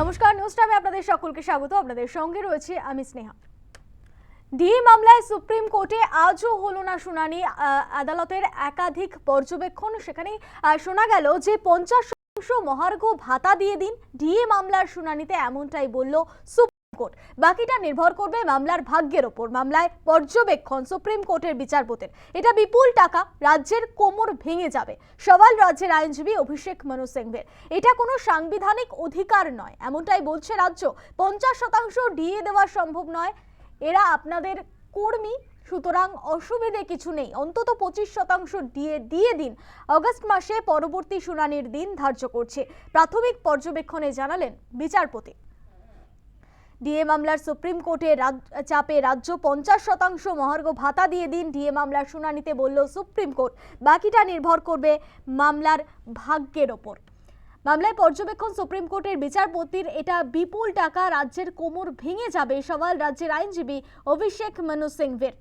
নমস্কার নিউজ টাইমে আপনাদের সকলকে স্বাগত। আপনাদের সঙ্গে রয়েছে আমি স্নেহা। ডিএ মামলায় সুপ্রিম কোর্টে আজও হলো না শুনানি। আদালতের একাধিক পর্যবেক্ষণ সেখানে শোনা গেল যে পঞ্চাশ শতাংশ মহার্ঘ ভাতা দিয়ে দিন। ডিএ মামলার শুনানিতে এমনটাই বলল কোর্ট। বাকিটা নির্ভর করবে মামলার ভাগ্যের ওপর। মামলায় পর্যবেক্ষণ সুপ্রিম কোর্টের বিচারপতির। এটা বিপুল টাকা, রাজ্যের কোমর ভেঙে যাবে। সওয়াল রাজ্যের আইনজীবী অভিষেক মনু সিংভের। এটা কোনো সাংবিধানিক অধিকার নয়, এমনটাই বলছে রাজ্য। পঞ্চাশ শতাংশ ডিএ দেওয়া সম্ভব নয়। এরা আপনাদের কর্মী, সুতরাং অসুবিধে কিছু নেই। অন্তত পঁচিশ শতাংশ দিয়ে দিয়ে দিন। অগস্ট মাসে পরবর্তী শুনানির দিন ধার্য করছে। প্রাথমিক পর্যবেক্ষণে জানালেন বিচারপতি। ডিএ মামলার সুপ্রিম কোর্টে চাপে রাজ্য পঞ্চাশ শতাংশ মহার্ঘ ভাতা দিয়ে দিন, ডিএ মামলার শুনানিতে বলল সুপ্রিম কোর্ট। বাকিটা নির্ভর করবে মামলার ভাগ্যের ওপর। মামলায় পর্যবেক্ষণ সুপ্রিম কোর্টের বিচারপতির এটা বিপুল টাকা রাজ্যের কোমর ভেঙে যাবে, সওয়াল রাজ্যের আইনজীবী অভিষেক মনু সিংভের।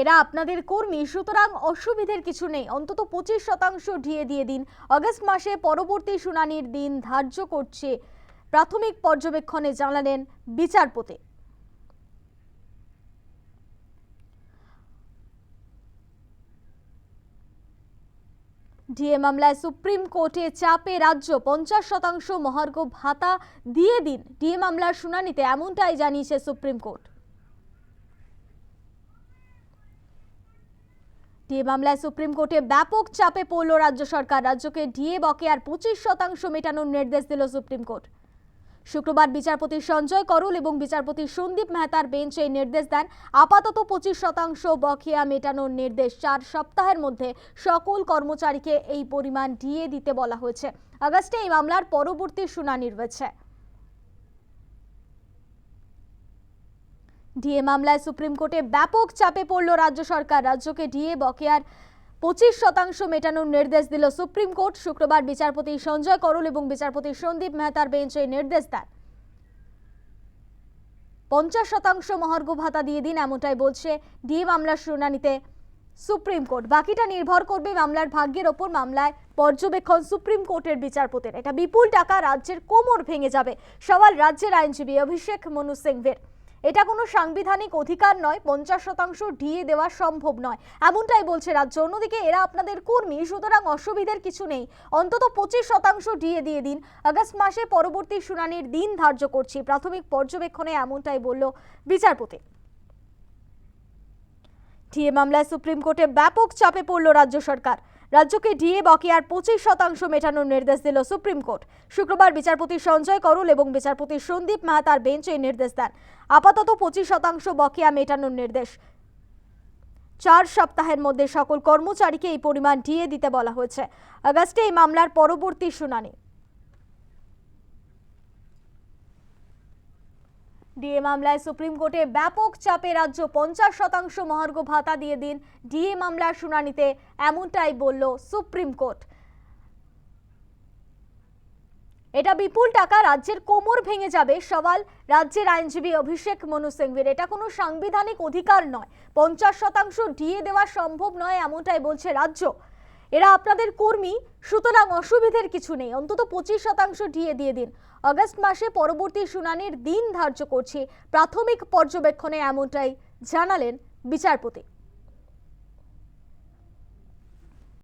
এরা আপনাদের কর্মী, সুতরাং অসুবিধের কিছু নেই। অন্তত পঁচিশ শতাংশ ঢিয়ে দিয়ে দিন। অগস্ট মাসে পরবর্তী শুনানির দিন ধার্য করছে প্রাথমিক পর্যবেক্ষণে জানালেন বিচারপতি। ডিএ মামলায় সুপ্রিম কোর্টে চাপে রাজ্য পঞ্চাশ শতাংশ মহার্ঘ ভাতা দিয়ে দিন। ডিএ মামলার শুনানিতে এমনটাই জানিয়েছে সুপ্রিম কোর্ট। ডিএ মামলায় সুপ্রিম কোর্টে ব্যাপক চাপে পড়ল রাজ্য সরকার। রাজ্যকে ডিএ বকেয়ার পঁচিশ শতাংশ মেটানোর নির্দেশ দিল সুপ্রিম কোর্ট। শুক্রবার বিচারপতি সঞ্জয় করল এবং বিচারপতি সন্দীপ মেহতার বেঞ্চ এই নির্দেশ দেন। আপাতত পঁচিশ শতাংশ বকেয়া মেটানোর নির্দেশ চার সপ্তাহের মধ্যে সকল কর্মচারীকে এই পরিমাণ ডিএ দিতে বলা হয়েছে। আগস্টে এই মামলার পরবর্তী শুনানি রয়েছে। ডিএ মামলায় সুপ্রিম কোর্টে ব্যাপক চাপে পড়ল রাজ্য সরকার। রাজ্যকে ডিএ বকেয়ার পঁচিশ শতাংশ মেটানোর নির্দেশ দিল সুপ্রিম কোর্ট। শুক্রবার বিচারপতি সঞ্জয় করল এবং বিচারপতি সন্দীপ মেহতার বেঞ্চ এই নির্দেশ দেন। পঞ্চাশ শতাংশ মহার্ঘ ভাতা দিয়ে দিন এমনটাই বলছে ডিএ মামলার শুনানিতে সুপ্রিম কোর্ট। বাকিটা নির্ভর করবে মামলার ভাগ্যের ওপর। মামলায় পর্যবেক্ষণ সুপ্রিম কোর্টের বিচারপতির। এটা বিপুল টাকা রাজ্যের কোমর ভেঙে যাবে। সওয়াল রাজ্যের আইনজীবী অভিষেক মনু সিংভের। এটা কোনো সাংবিধানিক অধিকার নয়, পঞ্চাশ শতাংশ ঢিয়ে দেওয়া সম্ভব নয়। এমনটাই বলছে রাজ্য। অন্যদিকে এরা আপনাদের কর্মী, সুতরাং অসুবিধের কিছু নেই। অন্তত পঁচিশ শতাংশ ঢিয়ে দিয়ে দিন। আগস্ট মাসে পরবর্তী শুনানির দিন ধার্য করছি। প্রাথমিক পর্যবেক্ষণে এমনটাই বলল বিচারপতি। ডিএ মামলায় সুপ্রিম কোর্টে ব্যাপক চাপে পড়ল রাজ্য সরকার। রাজ্যকে ডিএ বকেয়ার পঁচিশ শতাংশ মেটানোর নির্দেশ দিল সুপ্রিম কোর্ট। শুক্রবার বিচারপতি সঞ্জয় করুল এবং বিচারপতি সন্দীপ মাহাতার বেঞ্চ এই নির্দেশ দেন। আপাতত পঁচিশ শতাংশ বকেয়া মেটানোর নির্দেশ। চার সপ্তাহের মধ্যে সকল কর্মচারীকে এই পরিমাণ ডিএ দিতে বলা হয়েছে। আগস্টে এই মামলার পরবর্তী শুনানি। ডিএ মামলায় সুপ্রিম কোর্টে ব্যাপক চাপে রাজ্য পঞ্চাশ শতাংশ মহার্ঘ ভাতা দিয়ে দিন। ডিএ মামলার শুনানিতে এমনটাই বলল সুপ্রিম কোর্ট। এটা বিপুল টাকা, রাজ্যের কোমর ভেঙে যাবে সওয়াল রাজ্যের আইনজীবী অভিষেক মনু সিংভির এটা কোনো সাংবিধানিক অধিকার নয়। পঞ্চাশ শতাংশ ডিএ দেওয়া সম্ভব নয়, এমনটাই বলছে রাজ্য। এরা আপনাদের কর্মী, সুতরাং অসুবিধের কিছু নেই। অন্তত পঁচিশ শতাংশ ঢিয়ে দিয়ে দিন। আগস্ট মাসে পরবর্তী শুনানির দিন ধার্য করছে। প্রাথমিক পর্যবেক্ষণে এমনটাই জানালেন বিচারপতি।